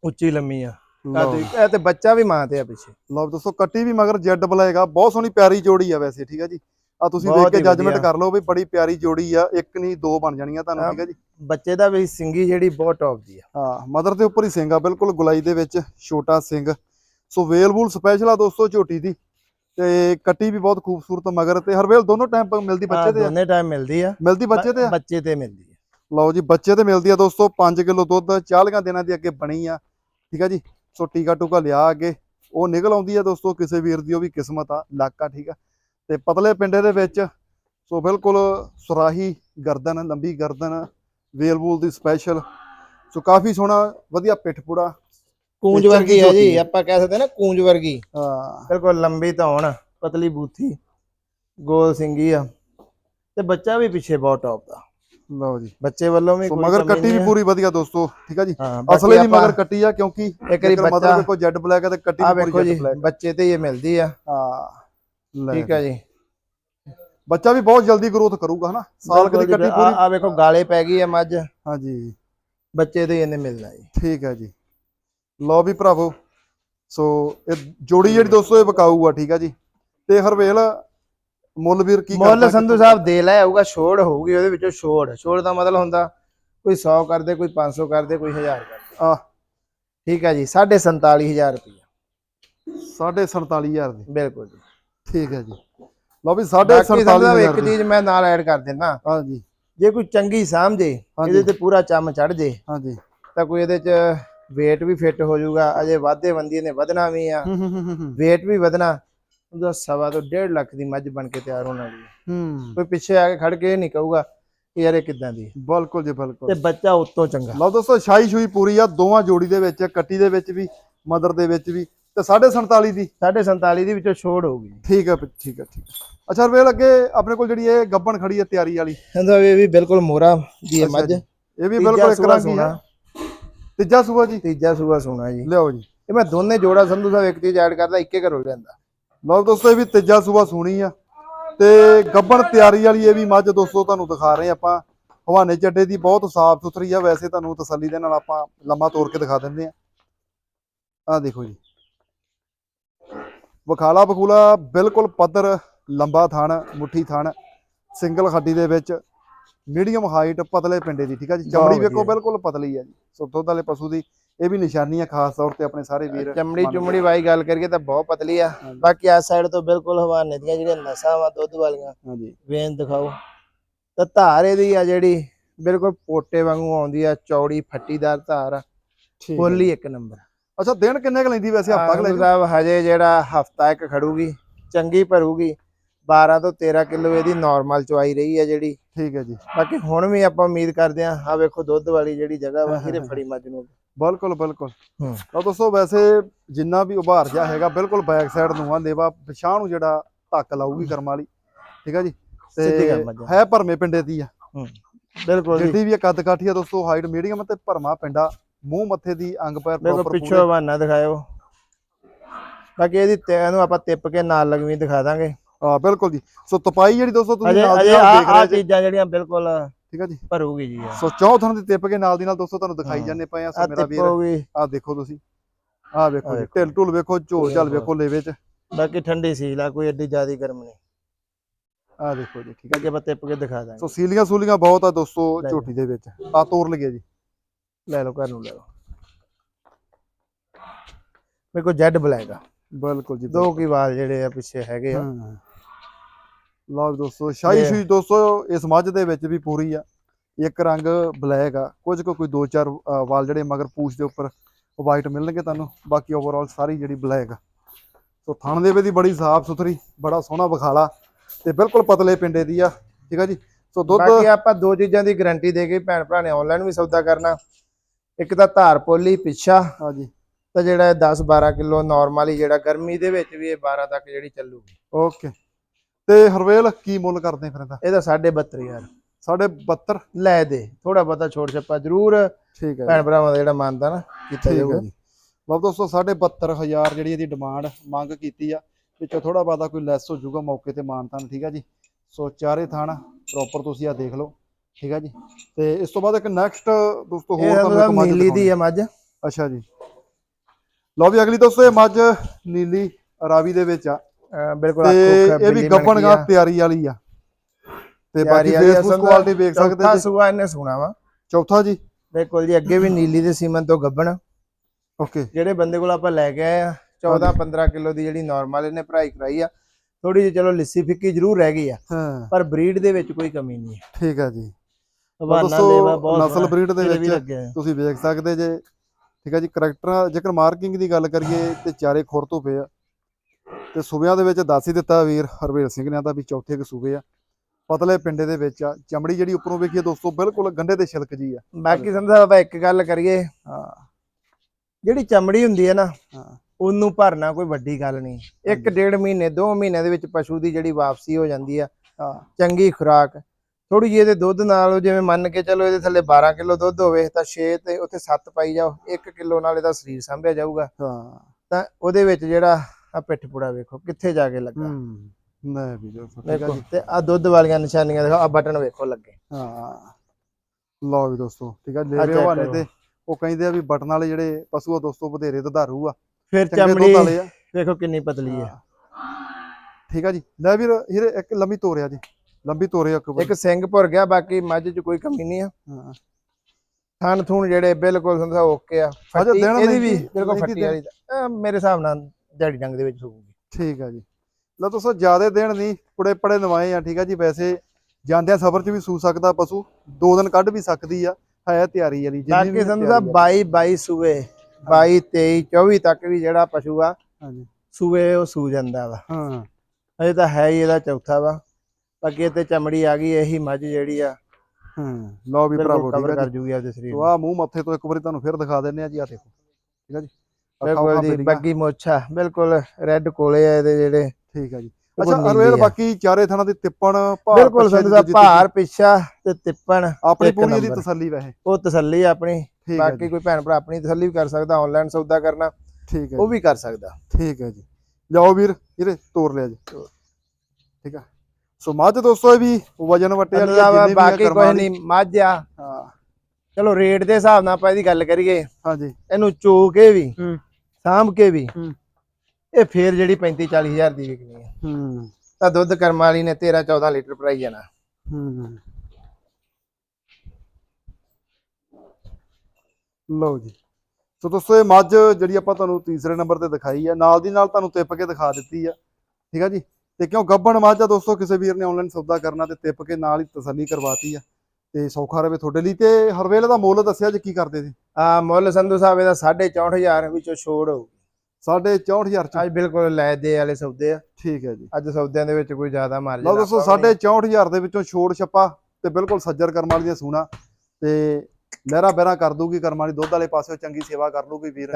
ਉੱਚੀ ਲੰਮੀ ਆ। ਇਹ ਤੇ ਬੱਚਾ ਵੀ ਮਾਂ ਤੇ ਆ ਪਿੱਛੇ। ਲਓ ਦੋਸਤੋ ਕੱਟੀ ਵੀ ਮਗਰ ਜੈਡ ਬਲੈਕ ਆ। ਬਹੁਤ ਸੋਹਣੀ ਪਿਆਰੀ ਜੋੜੀ ਆ ਵੈਸੇ ਠੀਕ ਆ ਜੀ? ਆ ਤੁਸੀਂ ਦੇਖ ਕੇ ਹੀ ਜੱਜਮੈਂਟ। ਕਰ ਲਓ ਵੀ ਬੜੀ ਪਿਆਰੀ ਜੋੜੀ ਆ ਇੱਕ ਨਹੀਂ ਦੋ ਬਣ ਜਾਣੀਆਂ ਤੁਹਾਨੂੰ ਹਾਂ। ਠੀਕ ਆ ਜੀ? ਬੱਚੇ ਦਾ ਵੀ ਸਿੰਗੀ ਜਿਹੜੀ ਬਹੁਤ ਟੌਪ ਦੀ ਆ। ਹਾਂ ਮਦਰ ਦੇ ਉੱਪਰ ਹੀ ਸਿੰਘ ਆ ਬਿਲਕੁਲ ਗੁਲਾਈ ਦੇ ਵਿੱਚ ਛੋਟਾ ਸਿੰਘ। ਸੋ ਵੇਲਬੂਲ ਸਪੈਸ਼ਲ ਆ ਦੋਸਤੋ ਝੋਟੀ ਦੀ ਤੇ ਕੱਟੀ ਵੀ ਬਹੁਤ ਖੂਬਸੂਰਤ ਮਗਰ ਤੇ। ਹਰਵੇਲ ਦੋਨੋਂ ਟਾਈਮ ਮਿਲਦੀ ਬੱਚੇ ਹਾਂ, ਤੇ ਆ? ਦੋਨੇ ਟਾਈਮ ਮਿਲਦੀ ਆ। ਮਿਲਦੀ ਬੱਚੇ ਤੇ ਬੱਚੇ ਤੇ ਮਿਲਦੀ ਆ। ਲਓ ਜੀ ਬੱਚੇ ਤੇ ਮਿਲਦੀ ਆ ਦੋਸਤੋ। 5 ਕਿਲੋ ਦੁੱਧ 40 ਦਿਨਾਂ ਦੀ ਅੱਗੇ ਬਣੀ ਆ ਠੀਕ ਆ ਜੀ? ਸੋ ਟੀਕਾ ਟੂਕਾ ਲਿਆ ਅੱਗੇ। ਉਹ ਨਿਕਲ ਆਉਂਦੀ ਆ ਦੋਸਤੋ ਕਿਸੇ ਵੀਰ ਦੀ ਉਹ ਵੀ ਕਿਸਮਤ ਆ ਲੱਕ ਆ ਠੀਕ ਆ? ਤੇ ਪਤਲੇ ਪਿੰਡੇ ਦੇ ਵਿੱਚ ਸੋ ਬਿਲਕੁਲ ਸੁਰਾਹੀ ਗਰਦਨ ਲੰਬੀ ਗਰਦਨ ਵੇਲਬੂਲ ਦੀ ਸਪੈਸ਼ਲ ਸੋ ਕਾਫੀ ਸੋਹਣਾ ਵਧੀਆ ਪਿੱਠ ਪੂੜਾ। ਕੂੰਜ ਵਰਗੀ ਆ ਜੀ। ਆਪਾਂ ਕਹਿ ਸਕਦੇ ਨਾ ਕੂੰਜ ਵਰਗੀ। ਹਾਂ। ਬਿਲਕੁਲ ਲੰਬੀ ਧੌਣ ਪਤਲੀ ਬੂਥੀ ਗੋਲ ਸਿੰਗੀ ਆ। ਤੇ ਬੱਚਾ ਵੀ ਪਿੱਛੇ ਬਹੁਤ ਟੌਪ ਦਾ। ਲਓ ਜੀ। ਬੱਚੇ ਵੱਲੋਂ ਵੀ ਕੋਈ ਮਗਰ ਕੱਟੀ ਵੀ ਹੈ। ਪੂਰੀ ਵਧੀਆ ਦੋਸਤੋ ਠੀਕ ਆ ਜੀ? ਹਾਂ ਅਸਲੇ ਦੀ ਮਗਰ ਕੱਟੀ ਆ ਕਿਉਂਕਿ ਇੱਕ ਵਾਰੀ ਬੱਚਾ ਦੇਖੋ ਜੈਡ ਬਲੈਕ ਹੈ ਤੇ ਕੱਟੀ ਆ ਵੀ ਵੇਖੋ ਪੂਰੀ ਜੀ ਜੈਡ ਬਲੈਕ ਬੱਚੇ ਤੇ ਇਹ ਮਿਲਦੀ ਆ। ਹਾਂ। ਠੀਕ ਆ ਜੀ। ਬੱਚਾ ਵੀ ਬਹੁਤ ਜਲਦੀ ਗਰੋਥ ਕਰੂਗਾ ਹਨਾ? ਸਾਲ ਕਦੀ ਕੱਟੀ ਪੂਰੀ? ਆ ਵੇਖੋ ਗਾਲੇ ਪੈ ਗਈ ਆ ਮੱਝ ਹਾਂਜੀ। ਬੱਚੇ ਤੇ ਇਹਨੇ ਮਿਲਣਾ ਜੀ। ਠੀਕ ਹੈ ਜੀ। ਲਓ ਵੀ ਭਰਾਵੋ ਸੋ ਇਹ ਜੋੜੀ ਜਿਹੜੀ ਦੋਸਤੋ ਇਹ ਵਿਕਾਊ ਆ ਠੀਕ ਆ ਜੀ। ਤੇ ਹਰਵੇਲ ਮੁੱਲ ਵੀਰ ਕੀ ਮੁੱਲ ਸੰਧੂ ਸਾਹਿਬ ਦੇ ਲੈ ਆਊਗਾ ਛੋੜ ਹੋਊਗੀ ਉਹਦੇ ਵਿੱਚੋਂ ਛੋੜ। ਛੋੜ ਦਾ ਮਤਲਬ ਹੁੰਦਾ ਕੋਈ 100 ਕਰਦੇ ਕੋਈ 500 ਕਰਦੇ ਕੋਈ 1000 ਕਰਦੇ। ਆ ਠੀਕ ਆ ਜੀ 47500 ਰੁਪਏ ਸਾਢੇ 47000 ਦੀ। ਬਿਲਕੁਲ ਜੀ। ਠੀਕ ਹੈ ਜੀ। ਲਓ ਵੀ ਸਾਢੇ ਬਾਕੀ ਸੰਧੂ ਸਾਹਿਬ 47000 ਇੱਕ ਚੀਜ਼ ਮੈਂ ਨਾਲ ਐਡ ਕਰ ਦਿੰਦਾ। ਹਾਂਜੀ। ਜੇ ਕੋਈ ਚੰਗੀ ਸਮਝੇ। ਇਹਦੇ ਤੇ ਪੂਰਾ ਚੰਮ ਚੜ ਜੇ ਹਾਂਜੀ। ਤਾਂ ਕੋਈ ਇਹਦੇ ਚ weight ਵੀ ਫਿੱਟ ਹੋ ਜਾਊਗਾ। ਅਜੇ ਵਾਧੇ ਬੰਦੀ ਨੇ ਵਧਣਾ ਵੀ ਆ। weight ਵੀ ਵਧਣਾ। ਉਹਦਾ ਸਵਾ ਤੋਂ 1.5 ਲੱਖ ਦੀ ਮੱਝ ਬਣ ਕੇ ਤਿਆਰ ਹੋਣ ਵਾਲੀ ਹੈ। ਹੂੰ। ਕੋਈ ਪਿੱਛੇ ਆ ਕੇ ਖੜ ਕੇ ਇਹ ਨਹੀਂ ਕਹੂਗਾ ਯਾਰ ਇਹ ਕਿੱਦਾਂ ਦੀ। ਬਿਲਕੁਲ ਜੀ ਬਿਲਕੁਲ। ਤੇ ਬੱਚਾ ਉਤੋਂ ਚੰਗਾ। ਲਓ ਦੋਸਤੋ ਸ਼ਾਈ ਸ਼ੂਈ ਪੂਰੀ ਆ। ਦੋਵਾਂ ਜੋੜੀ ਦੇ ਵਿੱਚ ਕੱਟੀ ਦੇ ਵਿੱਚ ਵੀ ਮਦਰ ਦੇ ਵਿੱਚ ਵੀ। ਤੇ 47.5 ਦੀ? 47 ਦੀ ਵਿੱਚੋਂ ਛੋੜ ਹੋਊਗੀ ਠੀਕ ਹੈ ਠੀਕ ਹੈ ਠੀਕ ਹੈ ਅੱਛਾ ਰਵੇਲ ਅੱਗੇ ਆਪਣੇ ਕੋਲ ਜਿਹੜੀ ਇਹ ਗੱਬਣ ਖੜੀ ਹੈ ਤਿਆਰੀ ਵਾਲੀ। ਕਹਿੰਦਾ ਇਹ ਵੀ ਬਿਲਕੁਲ ਮੋਰਾ ਦੀ ਹੈ ਮੱਝ। ਇਹ ਵੀ ਬਿਲਕੁਲ ਇੱਕ ਰੰਗੀ ਹੈ ਤੀਜਾ ਸੂਆ ਜੀ? ਤੀਜਾ ਸੂਆ ਸੋਨਾ ਜੀ। ਲਿਆਓ ਜੀ। ਇਹ ਮੈਂ ਦੋਨੇ ਜੋੜਾ ਸੰਧੂ ਸਾਹਿਬ ਇੱਕ ਚੀਜ਼ ਐਡ ਕਰਦਾ ਇੱਕੇ ਘਰੋਂ ਲੈਂਦਾ। ਲਓ ਦੋਸਤੋ ਇਹ ਵੀ ਤੀਜਾ ਸੂਆ ਸੋਣੀ ਆ। ਤੇ ਗੱਬਣ ਤਿਆਰੀ ਵਾਲੀ ਇਹ ਵੀ ਮੱਝ ਦੋਸਤੋ ਤੁਹਾਨੂੰ ਦਿਖਾ ਰਹੇ ਆਪਾਂ। ਹਵਾਨੇ ਚੱਡੇ ਦੀ ਬਹੁਤ ਸਾਫ਼ ਸੁਥਰੀ ਆ ਵੈਸੇ ਤੁਹਾਨੂੰ ਤਸੱਲੀ ਦੇ ਨਾਲ ਆਪਾਂ ਲੰਮਾ ਤੋੜ ਕੇ ਦਿਖਾ ਦਿੰਦੇ ਆ। ਆਹ ਦੇਖੋ ਜੀ। ਵਖਾਲਾ ਬਖੂਲਾ ਬਿਲਕੁਲ ਪੱਧਰ ਲੰਬਾ ਥਣ ਮੁੱਠੀ ਥਣ ਸਿੰਗਲ ਹੱਡੀ ਦੇ ਵਿੱਚ ਮੀਡੀਅਮ ਹਾਈਟ ਪਤਲੇ ਪਿੰਡੇ ਦੀ ਠੀਕ ਆ ਜੀ? ਚਮੜੀ ਵੇਖੋ। ਬਿਲਕੁਲ ਪਤਲੀ ਆ ਜੀ। ਸੋ ਦੁੱਧ ਵਾਲੇ ਪਸ਼ੂ ਦੀ ਇਹ ਵੀ ਨਿਸ਼ਾਨੀ ਆ ਖਾਸ ਤੌਰ ਤੇ ਆਪਣੇ ਸਾਰੇ ਵੀਰ ਚਮੜੀ। ਚੁਮੜੀ ਵਾਈ ਗੱਲ ਕਰੀਏ ਤਾਂ ਬਹੁਤ ਪਤਲੀ ਆ। ਬਾਕੀ ਆ ਸਾਈਡ ਤੋਂ ਬਿਲਕੁਲ ਹਵਾਨੇ ਦੀਆਂ ਜਿਹੜੀਆਂ ਨਸਾਂ ਵਾ ਦੁੱਧ ਵਾਲੀਆਂ ਹਾਂਜੀ। ਵੇਨ ਦਿਖਾਓ। ਤਾਂ ਧਾਰ ਇਹਦੀ ਆ ਜਿਹੜੀ ਬਿਲਕੁਲ ਪੋਟੇ ਵਾਂਗੂ ਆਉਂਦੀ ਆ ਚੌੜੀ ਫੱਟੀਦਾਰ ਧਾਰ ਆ। ਠੀਕ ਫੁੱਲ ਇੱਕ ਨੰਬਰ ਅੱਛਾ ਦਿਨ ਕਿੰਨੇ ਕੁ ਲੈਂਦੀ ਵੈਸੇ ਹਫਤਾ ਕੁ ਲੈ ਸਾਹਿਬ ਹਜੇ ਜਿਹੜਾ ਹਫਤਾ ਇੱਕ ਖੜੂਗੀ ਚੰਗੀ ਭਰੂਗੀ 12 ਤੋਂ 13 ਕਿਲੋ ਇਹਦੀ ਨਾਰਮਲ ਚਵਾਈ ਰਹੀ ਆ ਜਿਹੜੀ। ਠੀਕ ਹੈ ਜੀ। ਬਾਕੀ ਹੁਣ ਵੀ ਆਪਾਂ ਉਮੀਦ ਕਰਦੇ ਆ ਆ ਵੇਖੋ ਦੁੱਧ ਵਾਲੀ ਜਿਹੜੀ ਜਗ੍ਹਾ ਵਾ ਇਹਦੇ ਫੜੀ ਮੱਝ ਨੂੰ। ਬਿਲਕੁਲ ਬਿਲਕੁਲ। ਹੂੰ। ਤਾਂ ਦੋਸਤੋ ਵੈਸੇ ਜਿੰਨਾ ਵੀ ਉਭਾਰ ਜਾ ਹੈਗਾ ਬਿਲਕੁਲ ਬੈਕ ਸਾਈਡ ਨੂੰ ਆ ਲੇਵਾ ਪਛਾਣ ਨੂੰ ਜਿਹੜਾ ਧੱਕ ਲਾਊਗੀ ਕਰਮ ਵਾਲੀ। ਠੀਕ ਹੈ ਜੀ? ਸਿੱਧੀ ਤੇ। ਹੈ ਭਰਮੇ ਪਿੰਡੇ ਦੀ ਆ। ਹੂੰ। ਬਿਲਕੁਲ ਜੀ। ਜਿੱਡੀ ਵੀ ਕੱਦ ਕਾਠੀ ਆ ਦੋਸਤੋ ਹਾਈਟ ਮੀਡੀਅਮ ਤੇ ਭਰਮਾ ਪਿੰਡਾ। ਮੂੰਹ ਮੱਥੇ ਦੀ ਅੰਗ ਪੈਰ ਦੇਖੋ ਪ੍ਰੋਪਰ ਪਿੱਛੋਂ ਹਵਾਨਾ ਦਿਖਾਇਓ। ਬਾਕੀ ਇਹਦੀ ਤੇ ਇਹਨੂੰ ਆਪਾਂ ਤਿੱਪ ਕੇ ਨਾਲ ਲਗਵੀਂ ਦਿਖਾ ਦਾਂਗੇ। ਹਾਂ ਬਿਲਕੁਲ ਜੀ। ਸੋ ਤਪਾਈ ਜਿਹੜੀ ਦੋਸਤੋ ਤੁਸੀਂ ਅਜੇ ਨਾਲ ਦੀ ਅਜੇ ਨਾਲ ਦੇਖ ਆ ਰਹੇ ਜੀ। ਚੀਜ਼ਾਂ ਜਿਹੜੀਆਂ ਬਿਲਕੁਲ ਠੀਕ ਹੈ ਜੀ। ਭਰੂਗੀ ਜੀ ਆ। ਸੋ ਚੌਥਨ ਦੀ ਤਿਪ ਕੇ ਨਾਲ ਦੀ ਨਾਲ ਦੋਸਤੋ ਤੁਹਾਨੂੰ ਦਿਖਾਈ ਹਾਂ। ਜਾਂਦੇ ਪਏ ਆ। ਸੋ ਮੇਰਾ ਵੀਰ ਤਿੱਪੋਗੀ ਆ ਦੇਖੋ ਤੁਸੀਂ। ਆ ਵੇਖੋ ਆਹ ਜੀ। ਢਿੱਲ ਢੁੱਲ ਵੇਖੋ ਝੋਲ ਝਾਲ ਵੇਖੋ। ਲੇਵੇ ਚ। ਬਾਕੀ ਠੰਡੀ ਸੀਲ ਆ ਕੋਈ ਐਡੀ ਜ਼ਿਆਦੀ ਗਰਮ ਨਹੀਂ। ਆ ਦੇਖੋ ਜੀ ਠੀਕ ਹੈ ਅੱਗੇ ਆਪਾਂ ਤਿੱਪ ਕੇ ਦਿਖਾ ਦਾਂਗੇ। ਸੋ ਸੀਲੀਆਂ ਸੂਲੀਆਂ ਬਹੁਤ ਆ ਦੋਸਤੋ ਲੈ ਝੋਟੀ ਦੇ ਵਿੱਚ। ਆ ਤੋਰ ਲਗੇ ਜੀ। ਲੈ ਲਓ ਘਰ ਨੂੰ ਲੈ ਲਓ। ਮੇਰੇ ਕੋਲ ਜੈਡ ਬਲੈਕ ਆ। ਬਿਲਕੁਲ ਜੀ ਦੋ ਕੀ ਵਾਲ ਜਿਹੜੇ ਆ ਪਿੱਛੇ ਹੈਗੇ ਆ। ਲਓ ਦੋਸਤੋ ਸ਼ਾਹੀ ਸ਼ੂਈ ਦੋਸਤੋ ਇਸ ਮੱਝ ਦੇ ਵਿੱਚ ਵੀ ਪੂਰੀ ਆ। ਇੱਕ ਰੰਗ ਬਲੈਕ ਆ। ਕੁਝ ਕੁ ਕੋਈ ਦੋ ਚਾਰ ਵਾਲ ਜਿਹੜੇ ਮਗਰ ਪੂਛ ਦੇ ਉੱਪਰ ਵਾਈਟ ਮਿਲਣਗੇ ਤੁਹਾਨੂੰ। ਬਾਕੀ ਓਵਰਆਲ ਸਾਰੀ ਜਿਹੜੀ ਬਲੈਕ ਆ। ਸੋ ਥਣ ਦੇ ਵਿੱਚ ਦੀ ਬੜੀ ਸਾਫ਼ ਸੁਥਰੀ ਬੜਾ ਸੋਹਣਾ ਵਿਖਾਲਾ ਤੇ ਬਿਲਕੁਲ ਪਤਲੇ ਪਿੰਡੇ ਦੀ ਆ। ਠੀਕ ਆ ਜੀ? ਸੋ ਦੁੱਧ ਬਾਕੀ ਆਪਾਂ ਦੋ ਚੀਜ਼ਾਂ ਦੀ ਗਾਰੰਟੀ ਦੇ ਕੇ ਭੈਣ ਭਰਾ ਨੇ ਆਨਲਾਈਨ ਵੀ ਸੌਦਾ ਕਰਨਾ। ਇੱਕ ਤਾਂ ਧਾਰ ਪੋਲੀ ਪਿੱਛਾ ਹਾਂ ਜੀ ਤਾਂ ਜਿਹੜਾ 10 12 ਕਿਲੋ ਨਾਰਮਲੀ ਜਿਹੜਾ ਗਰਮੀ ਦੇ ਵਿੱਚ ਵੀ ਇਹ 12 ਤੱਕ ਜਿਹੜੀ ਚੱਲੂਗੀ। ਓਕੇ। ਤੇ ਹਰਵੇਲ ਕੀ ਮੁੱਲ ਕਰਦੇ ਫਿਰ ਇਹਦਾ? ਇਹਦਾ 72000 ਸਾਢੇ 72 ਲੈ ਦੇ ਥੋੜਾ ਬਹੁਤਾ ਛੋੜ ਛੱਪਾ ਜ਼ਰੂਰ। ਠੀਕ ਹੈ। ਭੈਣ ਭਰਾਵਾਂ ਦਾ ਜਿਹੜਾ ਮੰਨਦਾ ਨਾ ਕੀਤਾ ਹੈ ਜਾਊਗਾ। ਜੀ। ਲਓ ਦੋਸਤੋ 72000 ਜਿਹੜੀ ਇਹਦੀ ਡਿਮਾਂਡ ਮੰਗ ਕੀਤੀ ਆ। ਵਿੱਚੋਂ ਥੋੜਾ ਬਾਦਾ ਕੋਈ ਲੈਸ ਹੋ ਜਾਊਗਾ ਮੌਕੇ ਤੇ ਮਾਨਤਾਨ ਠੀਕ ਆ ਜੀ। ਸੋ ਚਾਰੇ ਥਾਣਾ ਪ੍ਰੋਪਰ ਤੁਸੀਂ ਆ ਦੇਖ ਲਓ। ਠੀਕ ਆ ਜੀ। ਤੇ ਇਸ ਤੋਂ ਬਾਅਦ ਇੱਕ ਨੈਕਸਟ ਦੋਸਤੋ ਹੋਰ ਤੁਹਾਨੂੰ ਇੱਕ ਮੱਝ ਨੀਲੀ ਦੀ। ਹੈ ਮੱਝ। ਅੱਛਾ ਜੀ। ਲਓ ਵੀ ਅਗਲੀ ਦੋਸਤੋ ਇਹ ਮੱਝ ਨੀਲੀ ਰਾਵੀ ਦੇ ਵਿੱਚ ਆ। ਬਿਲਕੁਲ ਇਹ ਵੀ ਗੱਬਣ ਗਾ ਤਿਆਰੀ ਵਾਲੀ ਆ। ਤੇ ਬਾਕੀ ਫੇਸਬੁੱਕ ਕੁਆਲਿਟੀ ਵੇਖ ਸਕਦੇ ਜੀ। ਸੂਆ ਇਹਨੇ ਸੁਣਾ ਵਾ। ਚੌਥਾ ਜੀ। ਬਿਲਕੁਲ ਜੀ ਅੱਗੇ ਵੀ ਨੀਲੀ ਦੇ ਸੀਮਨ ਤੋਂ ਗੱਬਣ। ਓਕੇ। ਜਿਹੜੇ ਬੰਦੇ ਕੋਲ ਆਪਾਂ ਲੈ ਕੇ ਆਏ ਆ 14 15 ਕਿਲੋ ਦੀ ਜਿਹੜੀ ਨਾਰਮਲ ਇਹਨੇ ਭਰਾਈ ਕਰਾਈ ਆ। ਥੋੜੀ ਜਿਹੀ ਚਲੋ ਲਿੱਸੀ ਫਿੱਕੀ ਜ਼ਰੂਰ ਰਹਿ ਗਈ ਆ। ਹਾਂ। ਪਰ ਬਰੀਡ ਦੇ ਵਿੱਚ ਕੋਈ ਕਮੀ ਨਹੀਂ ਹੈ ਠੀਕ ਆ ਜੀ। ਹਵਾਨਾ ਲੇਵਾ ਬਹੁਤ ਨਸਲ ਦੇ ਵਿੱਚ। ਤੁਸੀਂ ਵੇਖ ਸਕਦੇ ਜੇ। ਠੀਕ ਹੈ ਜੀ ਕਰੈਕਟਰ ਜੇਕਰ ਮਾਰਕਿੰਗ ਦੀ ਗੱਲ ਕਰੀਏ ਤੇ ਚਾਰੇ ਖੁਰ ਤੋਂ ਪਏ ਆ। ਤੇ ਸੂਬਿਆਂ ਦੇ ਵਿੱਚ ਦੱਸ ਹੀ ਦਿੱਤਾ ਵੀਰ ਹਰਵੇਲ ਸਿੰਘ ਨੇ ਤਾਂ ਵੀ ਚੌਥੇ ਕੁ ਸੂਬੇ ਆ। ਪਤਲੇ ਪਿੰਡੇ ਦੇ ਵਿੱਚ ਆ। ਚਮੜੀ ਜਿਹੜੀ ਉੱਪਰੋਂ ਵੇਖੀਏ ਦੋਸਤੋ ਬਿਲਕੁਲ ਗੰਡੇ ਤੇ ਛਿਲਕ ਜੀ ਆ। ਬਾਕੀ ਸੰਧਾ ਆਪਾਂ ਇੱਕ ਗੱਲ ਕਰੀਏ। ਹਾਂ। ਜਿਹੜੀ ਚਮੜੀ ਹੁੰਦੀ ਹੈ ਨਾ ਉਹਨੂੰ ਭਰਨਾ ਕੋਈ ਵੱਡੀ ਗੱਲ ਨਹੀਂ। ਇੱਕ ਡੇਢ ਮਹੀਨੇ ਦੋ ਮਹੀਨੇ ਦੇ ਵਿੱਚ ਪਸ਼ੂ ਦੀ ਜਿਹੜੀ ਵਾਪਸੀ ਹੋ ਜਾਂਦੀ ਆ। ਚੰਗੀ ਖੁਰਾਕ। ਥੋੜੀ ਜਿਹੀ ਇਹਦੇ ਦੁੱਧ ਨਾਲ ਜਿਵੇਂ ਮੰਨ ਕੇ ਚਲੋ ਇਹਦੇ ਥੱਲੇ 12 ਕਿਲੋ ਦੁੱਧ ਹੋਵੇ ਤਾਂ 6 ਤੇ ਉੱਥੇ 7 ਪਾਈ ਜਾਓ 1 ਕਿਲੋ ਨਾਲ ਇਹਦਾ ਸਰੀਰ ਸੰਭਿਆ ਜਾਊਗਾ। ਹਾਂ। ਤਾਂ ਉਹਦੇ ਵਿੱਚ ਜਿਹੜਾ ਆ ਪਿੱਠ ਪੁੜਾ ਵੇਖੋ ਕਿੱਥੇ ਜਾ ਕੇ ਲੱਗਾ। ਹੂੰ ਲੈ ਵੀ ਆ ਜੀ ਤੇ ਆ ਦੁੱਧ ਵਾਲੀਆਂ ਨਿਸ਼ਾਨੀਆਂ ਦੇਖੋ ਆ ਬਟਨ ਵੇਖੋ ਲੱਗੇ। ਹਾਂ। ਲਓ ਵੀ ਦੋਸਤੋ ਠੀਕ ਆ ਲੇਵੇ ਹਵਾਨੇ। ਤੇ। ਉਹ ਕਹਿੰਦੇ ਆ ਵੀ ਬਟਨ ਵਾਲੇ ਜਿਹੜੇ ਪਸ਼ੂ ਆ ਦੋਸਤੋ ਵਧੇਰੇ ਦੁਧਾਰੂ ਆ। ਫਿਰ ਚਮੜੀ ਆ। ਵੇਖੋ ਕਿੰਨੀ ਪਤਲੀ ਹੈ। ਠੀਕ ਆ ਜੀ। ਲੈ ਵੀਰ ਹੀਰੇ ਇੱਕ ਲੰਮੀ ਤੋਰਿਆ ਜੀ। ਲੰਬੀ ਤੋਰੇ ਇੱਕ ਵਾਰੀ। ਇੱਕ ਸਿੰਘ ਭੁਰ ਗਿਆ ਬਾਕੀ ਮੱਝ 'ਚ ਕੋਈ ਕਮੀ ਨਹੀਂ ਆ। ਹਾਂ। ਥਣ ਥੂਣ ਜਿਹੜੇ ਬਿਲਕੁਲ ਸੰਸਾ ਓਕੇ ਆ। ਫੱਟੀ ਇਹਦੀ ਵੀ ਬਿਲਕੁਲ ਫੱਟੀ ਵਾਲੀ ਮੇਰੇ ਹਿਸਾਬ ਨਾਲ ਦਿਹਾੜੀ ਡੰਗ ਦੇ ਵਿੱਚ ਹੋਊਗੀ। ਠੀਕ ਆ ਜੀ। ਲੈ ਦੋਸਤੋ ਜਿਆਦੇ ਦਿਨ ਨਹੀਂ ਕੁੜੇ ਪੜੇ ਨਵਾਏ ਆ ਠੀਕ ਆ ਜੀ। ਵੈਸੇ ਜਾਂਦਿਆਂ ਸਫ਼ਰ 'ਚ ਵੀ ਸੂ ਸਕਦਾ ਪਸ਼ੂ ਦੋ ਦਿਨ ਕੱਢ ਵੀ ਸਕਦੀ ਆ ਹੈ ਤਿਆਰੀ ਵਾਲੀ ਜਿੰਨੀ ਵੀ ਸੰਸਾ ਤਿਆਰੀ ਆ। 22 22 ਸੂਏ 22 23 24 ਤੱਕ ਵੀ ਜਿਹੜਾ ਪਸ਼ੂ ਆ ਹਾਂਜੀ ਸੂਏ ਉਹ ਸੂ ਜਾਂਦਾ ਵਾ। ਹਾਂ। ਅਜੇ ਤਾਂ ਹੈ ਹੀ ਇਹਦਾ ਚੌਥਾ ਵਾ। ਇਹ ਤੇ ਚਮੜੀ ਆ ਗਈ ਇਹੀ ਮੱਝ ਜਿਹੜੀ ਆ। ਹਾਂ ਲਓ ਵੀ ਭਰਾਵੋ ਕਵਰ ਆ ਕਰ ਜੂਗੀ ਆਪਦੇ ਸਰੀਰ ਤੋ ਨੂੰ ਆ ਮੂੰਹ ਮੱਥੇ ਤੋਂ ਇੱਕ ਵਾਰੀ ਤੁਹਾਨੂੰ ਫਿਰ ਦਿਖਾ ਦਿੰਨੇ ਆ ਜੀ ਆ ਦੇਖੋ। ਠੀਕ ਆ ਜੀ। ਬਿਲਕੁਲ ਜੀ। ਬੱਗੀ ਮੋਛਾ ਬਿਲਕੁਲ ਰੈੱਡ ਕੋਲੇ ਆ ਇਹਦੇ ਜਿਹੜੇ। ਠੀਕ ਆ ਜੀ। ਅੱਛਾ ਅਰਵੇਲ। ਬਾਕੀ ਚਾਰੇ ਥਾਂ ਦੀ ਤਿੱਪਣ ਭਾਰ ਬਿਲਕੁਲ ਪੱਛੇ ਦੀ ਸੰਧੂ ਦਾ ਭਾਰ ਪਿੱਛਾ ਤੇ ਤਿੱਪਣ ਆਪਣੀ ਪੂਰੀ ਨੰਬਰ। ਤਸੱਲੀ ਵੈਸੇ। ਉਹ ਤਸੱਲੀ ਆਪਣੀ ਬਾਕੀ ਕੋਈ ਭੈਣ ਭਰਾ ਆਪਣੀ ਤਸੱਲੀ ਵੀ ਕਰ ਸਕਦਾ ਆਨਲਾਈਨ ਸੌਦਾ ਕਰਨਾ ਠੀਕ ਹੈ ਉਹ ਵੀ ਕਰ ਸਕਦਾ। ਠੀਕ ਹੈ ਜੀ। ਜਾਓ ਵੀਰ ਇਹਦੇ ਤੋਰ ਲਿਆ ਜੀ। ਠੀਕ ਆ। ਸੋ ਮੱਝ ਦੋਸਤੋ ਇਹ ਵੀ ਵਜਨ ਵਟੇ ਵਾਲੀ ਆ, ਜਿੰਨੇ ਬਾਕੀ ਕੋਈ। ਨਹੀਂ ਮੱਝ ਆ। ਹਾਂ। ਚਲੋ ਰੇਟ ਦੇ ਹਿਸਾਬ ਨਾਲ ਆਪਾਂ ਇਹਦੀ ਗੱਲ ਕਰੀਏ। ਹਾਂਜੀ। ਇਹਨੂੰ ਚੋ ਕੇ ਵੀ ਹੂੰ। ਸਾਂਭ ਕੇ ਵੀ ਹੂੰ। ਇਹ ਫੇਰ ਜਿਹੜੀ 35 40 ਹਜ਼ਾਰ ਦੀ ਵਿਕਣੀ ਹੈ ਹੂੰ। ਤਾਂ ਦੁੱਧ ਕਰਮ ਵਾਲੀ ਨੇ 13 14 ਲੀਟਰ ਭਰਾਈ ਜਾਣਾ। ਹੂੰ। ਲਓ ਜੀ। ਸੋ ਦੋਸਤੋ ਇਹ ਮੱਝ ਜਿਹੜੀ ਆਪਾਂ ਤੁਹਾਨੂੰ ਤੀਸਰੇ ਨੰਬਰ ਤੇ ਦਿਖਾਈ ਆ ਨਾਲ ਦੀ ਨਾਲ ਤੁਹਾਨੂੰ ਤਿੱਪ ਕੇ ਦਿਖਾ ਦਿੱਤੀ ਆ। ਠੀਕ ਆ ਜੀ? ਤੇ ਕਿਉਂ ਗੱਬਣ ਮੱਝ ਦੋਸਤੋ ਕਿਸੇ ਵੀਰ ਨੇ ਆਨਲਾਈਨ ਸੌਦਾ ਕਰਨਾ ਤੇ ਤਿੱਪ ਕੇ ਨਾਲ ਹੀ ਤਸੱਲੀ ਕਰਵਾਤੀ ਆ ਤੇ ਸੌਖਾ ਰਵੇ ਤੁਹਾਡੇ ਲਈ। ਤੇ ਹਰ ਵੇਲੇ ਦਾ ਮੁੱਲ ਦੱਸਿਆ ਜੀ ਕੀ ਕਰਦੇ ਸੀ? ਆ ਮੁੱਲ ਸੰਧੂ ਸਾਹਿਬ ਇਹਦਾ 64500 ਵਿੱਚੋਂ ਛੋੜ ਹੋਊ ਸਾਢੇ 64000 ਚ? ਅੱਜ ਬਿਲਕੁਲ ਲੈ ਦੇ ਵਾਲੇ ਸੌਦੇ ਆ। ਠੀਕ ਹੈ ਜੀ। ਅੱਜ ਸੌਦਿਆਂ ਦੇ ਵਿੱਚ ਕੋਈ ਜ਼ਿਆਦਾ ਮਾਰ ਲਓ ਦੋਸਤੋ ਸਾਢੇ 64000 ਦੇ ਵਿੱਚੋਂ ਛੋੜ ਛੱਪਾ ਤੇ ਬਿਲਕੁਲ ਸੱਜਰ ਕਰਮ ਵਾਲੀਆਂ ਸੂਣਾ ਤੇ ਲਹਿਰਾ ਬਹਿਰਾ ਕਰ ਦੂਗੀ ਕਰਮ ਵਾਲੀ ਦੁੱਧ ਵਾਲੇ ਪਾਸੇ ਚੰਗੀ ਸੇਵਾ ਕਰ ਲੂਗੀ ਵੀਰ।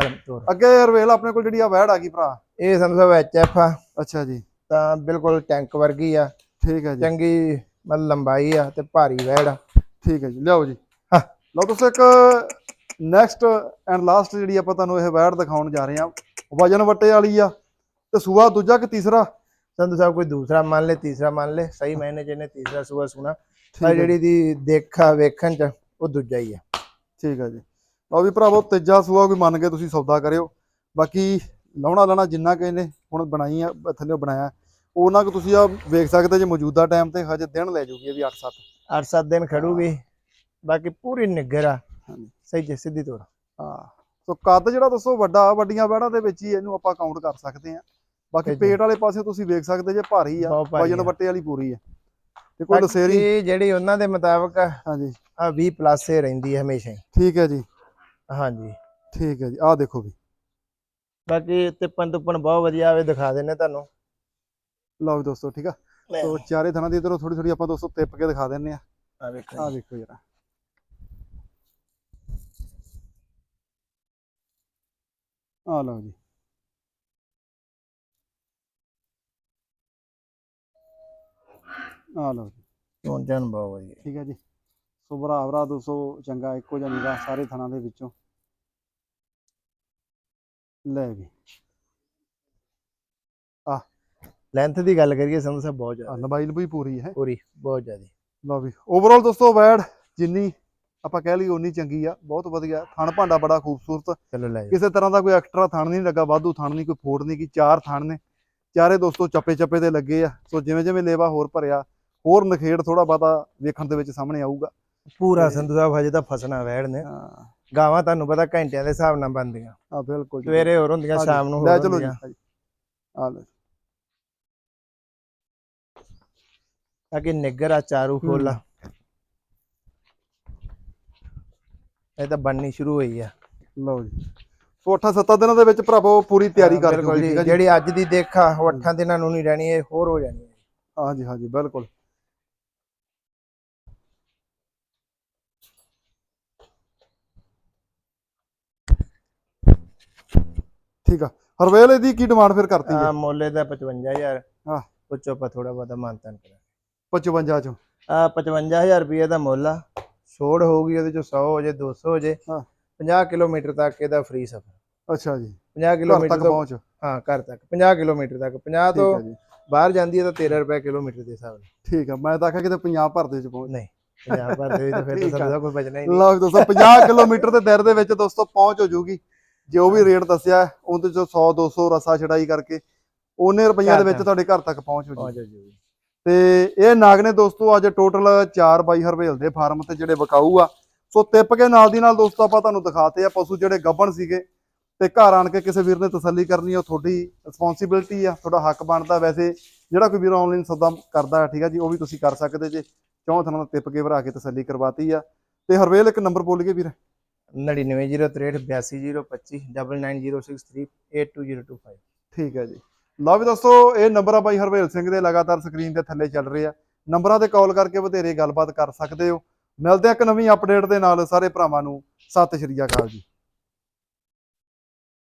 ਅੱਗੇ ਰਵੇਲ ਆਪਣੇ ਕੋਲ ਜਿਹੜੀ ਆ ਵੈੜ ਆ ਗਈ ਭਰਾ? ਇਹ ਸੰਧੂ ਸਾਹਿਬ ਐਚਐਫ ਆ। ਅੱਛਾ ਜੀ। ਤਾਂ ਬਿਲਕੁਲ ਟੈਂਕ ਵਰਗੀ ਆ। ਠੀਕ ਹੈ ਜੀ। ਚੰਗੀ ਮਤਲਬ ਲੰਬਾਈ ਆ ਤੇ ਭਾਰੀ ਵੈੜ ਆ। ਠੀਕ ਹੈ ਜੀ। ਲਿਆਓ ਜੀ। ਹਾਂ। ਲਓ ਦੋਸਤੋ ਇੱਕ ਨੈਕਸਟ ਐਂਡ ਲਾਸਟ ਜਿਹੜੀ ਆਪਾਂ ਤੁਹਾਨੂੰ ਇਹ ਵੈੜ ਦਿਖਾਉਣ ਜਾ ਰਹੇ ਹਾਂ ਵਜਨ ਵੱਟੇ ਵਾਲੀ ਆ ਤੇ ਸੂਆ ਦੂਜਾ ਕਿ ਤੀਸਰਾ? ਸੰਧੂ ਸਾਹਿਬ ਕੋਈ ਦੂਸਰਾ ਮੰਨ ਲੈ ਤੀਸਰਾ ਮੰਨ ਲੈ। ਸਹੀ ਮੈਨੇ ਜਿਹਨੇ ਤੀਸਰਾ ਸੂਆ ਸੁਣਾ। ਪਰ ਜਿਹੜੀ ਦੀ ਦੇਖਾ ਵੇਖਣ ਚ ਉਹ ਦੂਜਾ ਹੀ ਆ। ਠੀਕ ਹੈ ਜੀ। ਲਓ ਵੀ ਭਰਾਵੋ ਤੀਜਾ ਸੂਆ ਕੋਈ ਮੰਨ ਕੇ ਤੁਸੀਂ ਸੌਦਾ ਕਰਿਓ। ਬਾਕੀ ਲਾਉਣਾ ਲਾਣਾ ਜਿੰਨਾ ਕਿ ਇਹਨੇ ਹੁਣ ਬਣਾਈ ਆ ਥੱਲੇ ਬਣਾਇਆ। ਉਹਨਾਂ ਕੁ ਤੁਸੀਂ ਆ ਵੇਖ ਸਕਦੇ ਜੇ ਮੌਜੂਦਾ ਟਾਈਮ ਤੇ ਹਜੇ ਦਿਨ ਲੈ ਜੂਗੀ ਇਹ ਵੀ 8-7 8-7 ਦਿਨ ਖੜੂਗੀ। ਬਾਕੀ ਪੂਰੀ ਨਿੱਗਰ ਆ। ਸਹੀ ਜੇ ਸਿੱਧੀ ਤੋੜ। ਹਾਂ। ਸੋ ਕੱਦ ਜਿਹੜਾ ਦੱਸੋ ਵੱਡਾ ਵੱਡੀਆਂ ਵੈੜਾਂ ਦੇ ਵਿੱਚ ਹੀ ਇਹਨੂੰ ਆਪਾਂ ਕਾਊਂਟ ਕਰ ਸਕਦੇ ਆ ਬਾਕੀ। ਪੇਟ ਵਾਲੇ ਪਾਸੇ ਤੁਸੀਂ ਵੇਖ ਸਕਦੇ ਜੇ ਭਾਰੀ ਆ ਵਜਨ। ਵੱਟੇ ਵਾਲੀ ਪੂਰੀ ਆ। ਤੇ ਕੋਈ ਦਸੇਰੀ ਬਾਕੀ ਜਿਹੜੀ ਉਹਨਾਂ ਦੇ ਮੁਤਾਬਕ ਹਾਂਜੀ। ਆ 20 ਪਲੱਸ ਹੀ ਰਹਿੰਦੀ ਹੈ ਹਮੇਸ਼ਾ ਹੀ। ਠੀਕ ਹੈ ਜੀ। ਹਾਂਜੀ। ਠੀਕ ਹੈ ਜੀ। ਆਹ ਦੇਖੋ ਵੀ। ਬਾਕੀ ਤਿੱਪਣ ਤੁੱਪਣ ਬਹੁਤ ਵਧੀਆ ਆਵੇ ਦਿਖਾ ਦਿੰਨੇ ਤੁਹਾਨੂੰ। ਲਓ ਵੀ ਦੋਸਤੋ ਠੀਕ ਆ? ਸੋ ਚਾਰੇ ਥਾਂ ਦੀ ਇਧਰੋਂ ਥੋੜੀ ਥੋੜੀ ਆਪਾਂ ਦੋਸਤੋ ਤਿੱਪ ਕੇ ਦਿਖਾ ਦਿੰਨੇ ਆ। ਆ ਵੇਖੋ ਆਹ ਦੇਖੋ ਜਰਾ। ਆ ਲਓ ਜੀ। ਆ ਲਓ ਜੀ। ਚਾਣ ਬਹੁਤ ਵਧੀਆ ਠੀਕ ਹੈ ਜੀ। ਸੋ ਭਰਾ ਭਰਾ ਦੋਸਤੋ ਚੰਗਾ ਇੱਕੋ ਜਿਹਾ ਨਿਗਾ ਸਾਰੇ ਥਾਣਾ ਦੇ ਵਿੱਚੋਂ। ਲੈ ਵੀ। ਲੈਂਥ ਦੀ ਗੱਲ ਕਰੀਏ ਸੰਧੂ ਸਾਹਿਬ ਬਹੁਤ ਜ਼ਿਆਦਾ। ਲੰਬਾਈ ਲੰਬੀ ਪੂਰੀ ਹੈ। ਪੂਰੀ ਬਹੁਤ ਜ਼ਿਆਦਾ। ਲਓ ਵੀ ਓਵਰਆਲ ਦੋਸਤੋ ਵੈੜ ਜਿੰਨੀ ਆਪਾਂ ਕਹਿ ਲਈ ਓਨੀ ਚੰਗੀ ਆ ਬਹੁਤ ਵਧੀਆ। ਥਣ ਭਾਂਡਾ ਬੜਾ ਖੂਬਸੂਰਤ। ਚਲੋ ਲੈ ਕਿਸੇ ਤਰ੍ਹਾਂ ਦਾ ਕੋਈ ਐਕਸਟਰਾ ਥਣ ਨਹੀਂ ਲੱਗਾ ਵਾਧੂ ਥਣ ਨਹੀਂ ਕੋਈ ਫੋੜ ਨਹੀਂ ਕੀ ਚਾਰ ਥਣ ਨੇ। ਚਾਰੇ ਦੋਸਤੋ ਚੱਪੇ ਚੱਪੇ ਤੇ ਲੱਗੇ ਆ। ਸੋ ਜਿਵੇਂ ਜਿਵੇਂ ਲੇਵਾ ਹੋਰ ਭਰਿਆ ਹੋਰ ਨਖੇੜ ਥੋੜਾ ਬਾਤਾ ਵੇਖਣ ਦੇ ਵਿੱਚ ਸਾਹਮਣੇ ਆਊਗਾ। ਪੂਰਾ ਸੰਧੂ ਸਾਹਿਬ ਹਜੇ ਤਾਂ ਫਸਣਾ ਵੈੜ ਨੇ। ਗਾਵਾਂ ਤੁਹਾਨੂੰ ਪਤਾ ਘੰਟਿਆਂ ਦੇ ਹਿਸਾਬ ਨਾਲ ਬਣਦੀਆਂ। ਆ ਬਿਲਕੁਲ। ਸਵੇਰੇ ਹੋਰ ਹੁੰਦੀਆਂ ਸ਼ਾਮ ਨੂੰ ਲੈ ਹੋਰ ਚਲੋ ਜੀ ਹੁੰਦੀਆਂ। ਆ ਲਓ ਨਿੱਗਰ ਆ ਚਾਰੂ ਫੁੱਲ ਇਹ ਤਾਂ ਬਣਨੀ ਸ਼ੁਰੂ ਹੋਈ ਆ ਲਓ ਜੀ ਸੋ 8-7 ਦਿਨਾਂ ਦੇ ਵਿੱਚ ਭਰਾਵੋ ਪੂਰੀ ਤਿਆਰੀ ਕਰ ਬਿਲਕੁਲ ਜੀ ਜਿਹੜੀ ਅੱਜ ਦੀ ਦੇਖਾ ਉਹ ਅੱਠਾਂ ਦਿਨਾਂ ਨੂੰ ਨਹੀਂ ਰਹਿਣੀ ਇਹ ਹੋਰ ਹੋ ਜਾਣੀ ਹੈ ਹਾਂਜੀ ਹਾਂਜੀ ਬਿਲਕੁਲ ਠੀਕ ਆ ਹਰਵੇਲ ਇਹਦੀ ਕੀ ਡਿਮਾਂਡ ਫਿਰ ਕਰਤੀ ਹੈ ਮੁੱਲ ਦਾ 55000 ਹਾਂ। ਪੁੱਛੋ ਆਪਾਂ ਥੋੜਾ ਬਹੁਤਾ ਮਾਨਤਾਨ ਕਰਾਂ 55 ਚੋਂ? ਆ 55000 ਰੁਪਏ ਦਾ ਮੁੱਲ ਆ। ਛੋੜ ਹੋਊਗੀ ਉਹਦੇ ਚੋਂ 100 ਹੋ ਜੇ 200 ਹੋ ਜੇ। ਹਾਂ। 50 ਕਿਲੋਮੀਟਰ ਤੱਕ ਇਹਦਾ ਫ੍ਰੀ ਸਫ਼ਰ। ਅੱਛਾ ਜੀ। 50 ਘਰ ਕਿਲੋਮੀਟਰ ਤੱਕ ਪਹੁੰਚ। ਹਾਂ ਘਰ ਤੱਕ। 50 ਕਿਲੋਮੀਟਰ ਤੱਕ। 50 ਠੀਕ ਤੋਂ ਬਾਹਰ ਜਾਂਦੀ ਹੈ ਤਾਂ 13 ਰੁਪਏ ਕਿਲੋਮੀਟਰ ਦੇ ਹਿਸਾਬ ਨਾਲ। ਠੀਕ ਹੈ ਮੈਂ ਤਾਂ ਆਖਿਆ ਕਿਤੇ ਪੰਜਾਬ ਭਰ ਦੇ ਵਿੱਚ ਪਹੁੰਚ। ਨਹੀਂ ਪੰਜਾਬ ਭਰ ਦੇ ਵਿੱਚ ਫਿਰ ਤਾਂ ਆ। ਸਾਨੂੰ ਕੋਈ ਬਚਣਾ ਹੀ ਨਹੀਂ। ਲਓ ਜੀ ਦੋਸਤੋ 50 ਕਿਲੋਮੀਟਰ ਦੇ ਦਰ ਦੇ ਵਿੱਚ ਦੋਸਤੋ ਪਹੁੰਚ ਹੋ ਜੂਗੀ। ਜੋ ਵੀ ਰੇਟ ਦੱਸਿਆ ਉਹਦੇ ਚੋਂ 100 200 ਰਸਾ ਛੜਾਈ ਕਰਕੇ ਉਹਨੇ ਰੁਪਈਆਂ ਦੇ ਵਿੱਚ ਤੁਹਾਡੇ ਘਰ ਤੱਕ ਪਹੁੰਚ ਹੋ ਪਹੁੰਚ ਜੂਗੀ। ਤੇ ਇਹ ਨਾਗ ਨੇ ਦੋਸਤੋ ਅੱਜ ਟੋਟਲ 4 ਬਾਈ ਹਰਵੇਲ ਦੇ ਫਾਰਮ ਤੇ ਜਿਹੜੇ ਵਿਕਾਊ ਆ। ਸੋ ਤਿੱਪ ਕੇ ਨਾਲ ਦੀ ਨਾਲ ਦੋਸਤੋ ਆਪਾਂ ਤੁਹਾਨੂੰ ਦਿਖਾਤੇ ਆ ਪਸ਼ੂ ਜਿਹੜੇ ਗੱਭਣ ਸੀਗੇ ਤੇ ਘਰ ਆਣ ਕੇ ਕਿਸੇ ਵੀਰ ਨੇ ਤਸੱਲੀ ਕਰਨੀ ਉਹ ਤੁਹਾਡੀ ਰਿਸਪੌਂਸਿਬਿਲਟੀ ਆ ਤੁਹਾਡਾ ਹੱਕ ਬਣਦਾ ਵੈਸੇ ਜਿਹੜਾ ਕੋਈ ਵੀਰ ਆਨਲਾਈਨ ਸੌਦਾ ਕਰਦਾ ਠੀਕ ਆ ਜੀ ਉਹ ਵੀ ਤੁਸੀਂ ਕਰ ਸਕਦੇ ਜੇ। ਚੌਂ ਥਾਂ ਦਾ ਤਿੱਪ ਕੇ ਭਰਾ ਕੇ ਤਸੱਲੀ ਕਰਵਾਤੀ ਆ। ਤੇ ਹਰਵੇਲ ਇੱਕ ਨੰਬਰ ਬੋਲ ਕੇ ਵੀਰ। 9903829906382025 ਠੀਕ ਹੈ ਜੀ। ਲਓ ਵੀ ਦੋਸਤੋ, ਇਹ ਨੰਬਰ ਆ ਬਾਈ ਹਰਵੇਲ ਸਿੰਘ ਦੇ, ਲਗਾਤਾਰ ਸਕਰੀਨ ਦੇ ਥੱਲੇ ਚੱਲ ਰਹੇ ਆ। ਨੰਬਰਾਂ ਤੇ ਕਾਲ ਕਰਕੇ ਵਧੇਰੇ ਗੱਲਬਾਤ ਕਰ ਸਕਦੇ ਹੋ। ਮਿਲਦੇ ਆ ਇੱਕ ਨਵੀਂ ਅਪਡੇਟ ਦੇ ਨਾਲ, ਸਾਰੇ ਭਰਾਵਾਂ ਨੂੰ। ਸਤਿ ਸ਼੍ਰੀ ਅਕਾਲ ਜੀ।